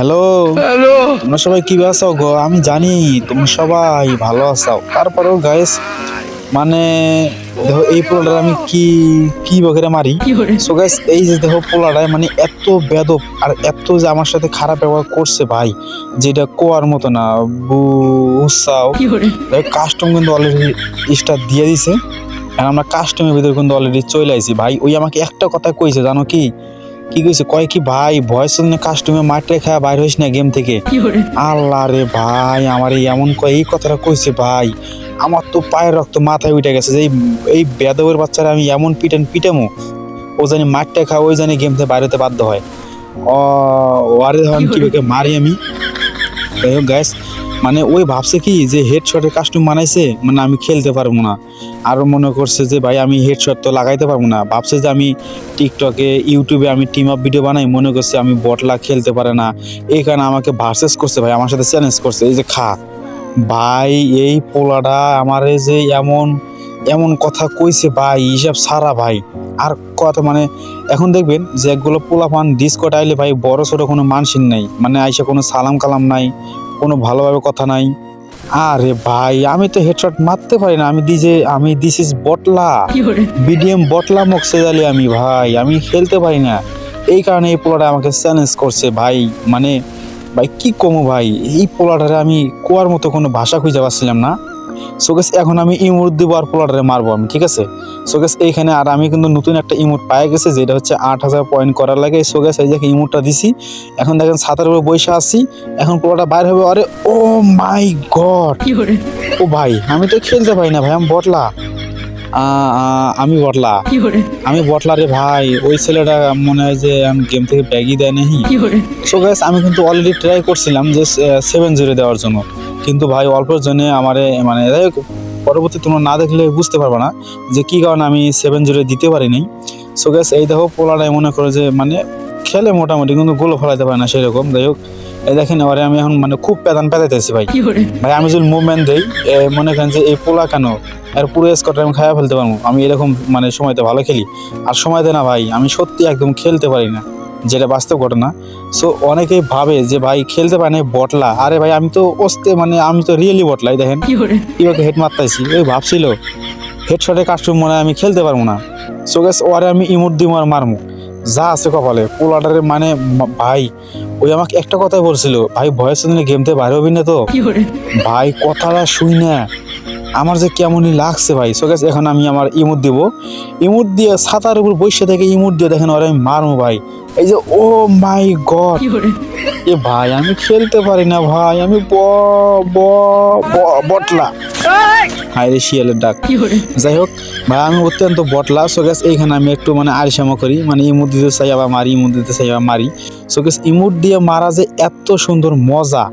Hello? Hello. তোমরা সবাই কি আছো গো? আমি জানি তোমরা সবাই ভালো আছো। তারপরেও গাইস মানে দেখো এই পোলাটার আমি কি কি বকেরে মারি? সো গাইস এই যে দেখো পোলাটায় মানে এত বেদব আর এত যে আমার সাথে খারাপ ব্যবহার করছে ভাই যেটা কোয়ার মতো না বুঝছাও কাস্টম কিন্তু অলরেডি স্টার্ট দিয়ে দিছে। আর আমরা কাস্টমের ভিতরে কিন্তু অলরেডি চলে আইছি। ভাই ওই আমাকে একটা কথা কইছে জানো কি? কি কইছে? কয় কি ভাই ভয়েস কাস্টমে মাঠে খায় বাইর হইস না গেম থেকে। আল্লাহ রে ভাই আমার এই এমন কয় এই কথাটা কইছে ভাই। আমার তো পায়ের রক্ত মাথায় উঠে গেছে যে এই- বেদবের বাচ্চারা আমি এমন পিটান পিটামো ও জানি মাঠটা খাওয়া ওই জানি গেম থেকে বাইরে হতে বাধ্য হয়। ও আরে ধরেন কি মারি আমি। যাই হোক গ্যাস মানে ওই ভাবছে কি যে হেডশটের কাস্টম বানাইছে মানে আমি খেলতে পারব না। আরও মনে করছে যে, ভাই, আমি হেডশট তো লাগাইতে পারব না। ভাবছে যে, আমি টিকটকে ইউটিউবে আমি টিম আপ ভিডিও বানাই। মনে করছে, আমি বটলা খেলতে পারে না। এই কারণে আমাকে ভার্সেস করছে, ভাই, আমার সাথে চ্যালেঞ্জ করছে। এই যে, খা। ভাই, এই পোলাটা আমারে যে এমন এমন কথা কইছে, ভাই, হিসাব সারা, ভাই। আর কথা মানে এখন দেখবেন যে, একগুলো পোলা পোলাপান ডিসকট আইলে, ভাই, বড় ছোট কোনো মানসিন নাই। মানে আইসা কোনো সালাম কালাম নাই। কোনো ভালোভাবে কথা নাই। আরে ভাই আমি তো হেডশট মারতে পারি না। আমি দিজে আমি দিস ইজ বটলা বিডিএম বটলা মকসে জালি আমি ভাই আমি খেলতে পারি না। এই কারণে এই পোলাটা আমাকে চ্যালেঞ্জ করছে ভাই। মানে ভাই কি কমো ভাই? এই পোলাটারে আমি কোয়ার মতো কোনো ভাষা খুঁজে পাচ্ছিলাম না। সোকেস এখন আমি ইমোট দিব আর পোলাটারে মারবো আমি ঠিক আছে? সোকেস এইখানে আর আমি কিন্তু নতুন একটা ইমোট পাই গেছে যেটা হচ্ছে আট হাজার পয়েন্ট করার লাগে। সোকেস এই দেখে ইমোটটা দিছি এখন দেখেন সাতার উপরে বসে আসছি এখন পোলাটা বাইর হবে আরে ও মাই গড! ও ভাই আমি তো খেলতে পারি না ভাই আমি বটলা। আমি বটলা। আমি বটলা রে ভাই ওই ছেলেটা মনে হয় যে আমি গেম থেকে ব্যাগই দেয় নাহি সো গাইস আমি কিন্তু অলরেডি ট্রাই করছিলাম যে সেভেন জিরো দেওয়ার জন্য। কিন্তু ভাই অল্পের জন্য আমারে মানে যাই হোক, পরবর্তী তোমরা না দেখলে বুঝতে পারবে না যে কি কারণে আমি সেভেন জিরো দিতে পারিনি। সো গাইস এই দেখো পোলাটাই মনে করো যে মানে খেলে মোটামুটি কিন্তু গোলও ফেলাতে পারে না সেরকম যাই হোক এই দেখেন এবারে আমি এখন মানে খুব পেদান পেদাইতেছি ভাই। ভাই আমি যদি মুভমেন্ট দেই মনে করেন যে এই পোলা কেন? এর পুরো স্কট আমি খাইয়া ফেলতে পারব? আমি এরকম মানে সময়তে ভালো খেলি। আর সময়তে না ভাই আমি সত্যি একদম খেলতে পারি না। যেটা বাস্তব ঘটনা। সো অনেকেই ভাবে যে ভাই খেলতে পারে না বটলা। আরে ভাই আমি তো ওস্তে মানে আমি তো রিয়েলি বটলাই দেখেন। কীভাবে হেড মারতাইছি ওই ভাবছিল হেডশটে কাস্টম মনে হয় আমি খেলতে পারব না। সো গ্যাস ওরে আমি ইমোট দিব আর মারমু। যা আছে কপালে পোলাটারে মানে ভাই ওই আমাকে একটা কথাই বলছিল ভাই ভয়েস শুনলে গেম থেকে বাইরে হবি না তো? ভাই কথাটা শুই না। আমার যে কেমনই লাগছে ভাই। সো গেছে এখন আমি আমার ইমোট দিব। ইমোট দিয়ে ছাতার উপর বসে থেকে ইমোট দিয়ে দেখেন ওরা আমি মারবো ভাই। এই যে ও মাই গড। এ ভাই আমি খেলতে পারি না ভাই আমি ব ব বটলা। হাই রে শিয়ালের ডাক। যাই হোক ভাই আমি অত্যন্ত বটলা সো গেছে এইখানে আমি একটু মানে আরিসামা করি মানে ইমোট দিতে চাই আবার মারি ইমোট দিতে চাই আবার মারি। সো গেছে ইমোট দিয়ে মারা যে এত সুন্দর মজা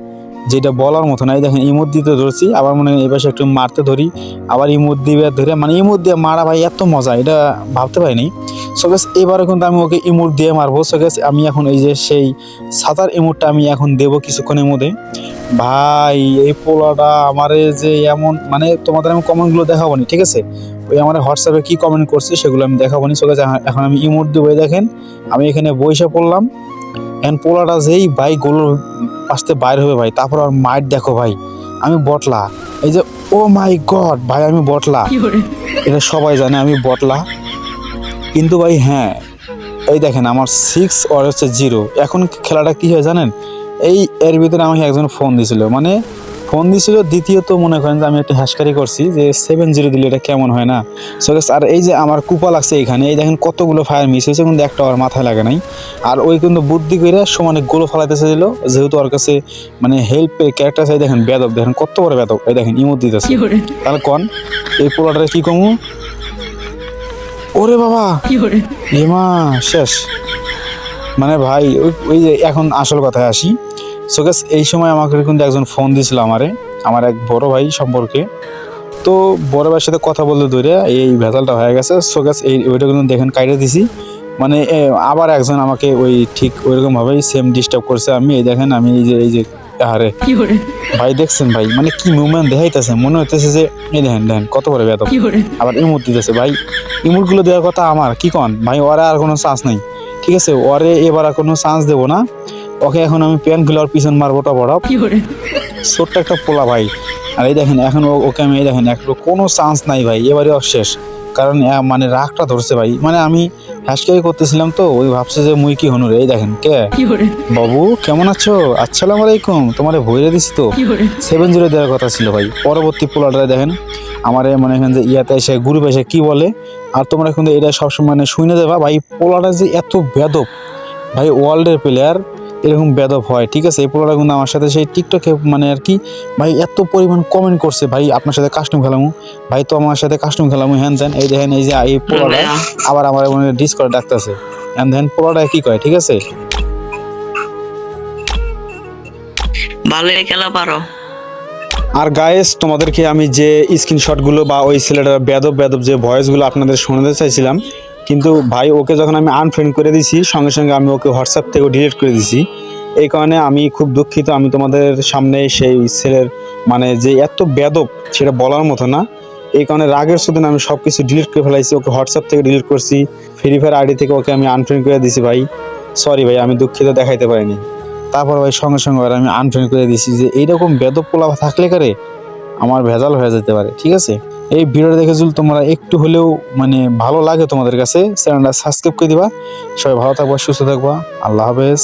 যেটা বলার মতো না। এই দেখেন ইমোট দিতে ধরছি আবার মনে এই পাশে একটু মারতে ধরি আবার ইমোট দিবে ধরে মানে ইমোট দিয়ে মারা ভাই এত মজা এটা ভাবতে পারিনি। সো গেস এবারে কিন্তু আমি ওকে ইমোট দিয়ে মারবো। সো গেস আমি এখন এই যে সেই সাঁতার ইমোটটা আমি এখন দেবো কিছুক্ষণের মধ্যে। ভাই এই পোলাটা আমারে যে এমন মানে তোমাদের আমি কমেন্টগুলো দেখাবো নি ঠিক আছে? ওই আমার হোয়াটসঅ্যাপে কি কমেন্ট করছে সেগুলো আমি দেখাবো নি সো গেস এখন আমি ইমোট দেবো দেখেন। আমি এখানে বইসে পড়লাম। এখন পোলাটা যেই ভাই গোলর আসতে বাইর হবে ভাই তারপর আর মাইট দেখো ভাই। আমি বটলা। এই যে ও মাই গড ভাই আমি বটলা। এটা সবাই জানে আমি বটলা। কিন্তু ভাই হ্যাঁ। এই দেখেন আমার সিক্স আর হচ্ছে জিরো এখন খেলাটা কী হয় জানেন? এই এর ভিতরে আমাকে একজন ফোন দিছিল। মানে ফোন দিছিল দ্বিতীয়ত মনে করেন যে আমি একটা হ্যাশকারি করছি যে সেভেন জিরো দিলে এটা কেমন হয় না। সো আর এই যে আমার কুপা লাগছে এখানে এই দেখেন কতগুলো ফায়ার মিস হয়েছে কিন্তু একটা আমার মাথায় লাগে নাই। আর ওই কিন্তু বুদ্ধি করে সমানে গোলো ফেলাইতেছে দিল যেহেতু ওর কাছে মানে হেল্পের ক্যারেক্টার চাই দেখেন বেদব দেখেন কত বড় বেদব। এই দেখেন ইমোট দিতেছে। তাহলে কন এই পোলাটারে কী কমু? ওরে বাবা। এমা শেষ। মানে ভাই ওই- ওই যে এখন আসল কথায় আসি। সো গ্যাস এই সময় আমাকে কিন্তু একজন ফোন দিছিল আমারে আমার এক বড় ভাই সম্পর্কে। তো বড় ভাইয়ের সাথে কথা বলতে ধরে এই ভেজালটা হয়ে গেছে। সো গ্যাস এই ওইটা কিন্তু দেখেন কাইটে দিছি। মানে আবার একজন আমাকে ওই ঠিক ওইরকমভাবেই সেম ডিস্টার্ব করছে। আমি এই দেখেন আমি এই যে এই যে আরে ভাই দেখছেন ভাই মানে কি মুভমেন্ট দেখাইতেছে? মনে হইতেছে যে এই দেখেন দেখেন কত বড় বেতন আবার ইমোট দিতেছে ভাই ইমোটগুলো দেওয়ার কথা আমার কি কন? ভাই ওরে আর কোনো চান্স নাই। ঠিক আছে ওরে এবার আর কোনো চান্স দেবো না। ওকে এখন আমি প্যান খুলে ওর পিছন মারবো টপড়া ছোট্ট একটা পোলা ভাই। আর এই দেখেন এখন ওকে আমি এই দেখেন একটু কোনো চান্স নাই ভাই এবারে ওর শেষ কারণ মানে রাগটা ধরছে ভাই। মানে আমি হ্যাসকাই করতেছিলাম তো ওই ভাবছে যে মুই কি হনুরে? এই দেখেন কে? বাবু কেমন আছো? আসসালামু আলাইকুম। তোমারে ভইরে দিছি তো। সেভেন জিরো দেওয়ার কথা ছিল ভাই। পরবর্তী পোলাটা দেখেন আমার মানে এখানে যে ইয়াতে এসে গ্রুপ এসে কি বলে? আর তোমরা কিন্তু এটা সবসময় মানে শুনে দেবা ভাই পোলাটা যে এত বেদব ভাই ওয়ার্ল্ডের প্লেয়ার এরকম বেদব হয় ঠিক আছে? এই পোলাটা কিন্তু আমার সাথে সেই টিকটকে মানে আর কি ভাই এত পরিমাণ কমেন্ট করছে ভাই আপনার সাথে কাস্টম খেলামু। ভাই তো আমার সাথে কাস্টম খেলামু হ্যান ত্যান এই দেখেন এই যে এই পোলাটা আবার আমার মানে ডিস করে ডাকতেছে। হ্যান ধ্যান পোলাটা কি কয় ঠিক আছে? ভালোই খেলা পারো। আর গায়েস তোমাদেরকে আমি যে স্ক্রিনশটগুলো বা ওই ছেলেটার বেদব বেদব যে ভয়েসগুলো আপনাদের শোনাতে চাইছিলাম কিন্তু ভাই, ওকে যখন আমি আনফ্রেন্ড করে দিছি, সঙ্গে সঙ্গে আমি ওকে হোয়াটসঅ্যাপ থেকে ডিলিট করে দিছি। এই কারণে আমি খুব দুঃখিত, আমি তোমাদের সামনে সেই ছেলের মানে যে এত বেদব সেটা বলার মতো না। এই কারণে রাগের সুদিন আমি সব কিছু ডিলিট করে ফেলাইছি, ওকে হোয়াটসঅ্যাপ থেকে ডিলিট করছি। ফ্রি ফায়ার আইডি থেকে ওকে আমি আনফ্রেন্ড করে দিছি ভাই। সরি ভাই, আমি দুঃখিত, দেখাইতে পারিনি। তারপর ভাই, সঙ্গে সঙ্গে ওর আমি আনফ্রেন্ড করে দিছি যে, এইরকম বেদব পোলা থাকলে কারে? আমার ভেজাল হয়ে যেতে পারে, ঠিক আছে? এই ভিডিওটা দেখে যদি তোমরা একটু হলেও মানে ভালো লাগে তোমাদের কাছে, চ্যানেলটা সাবস্ক্রাইব করে দিবা। সবাই ভালো থাকবা, সুস্থ থাকবা। আল্লাহ হাফেজ।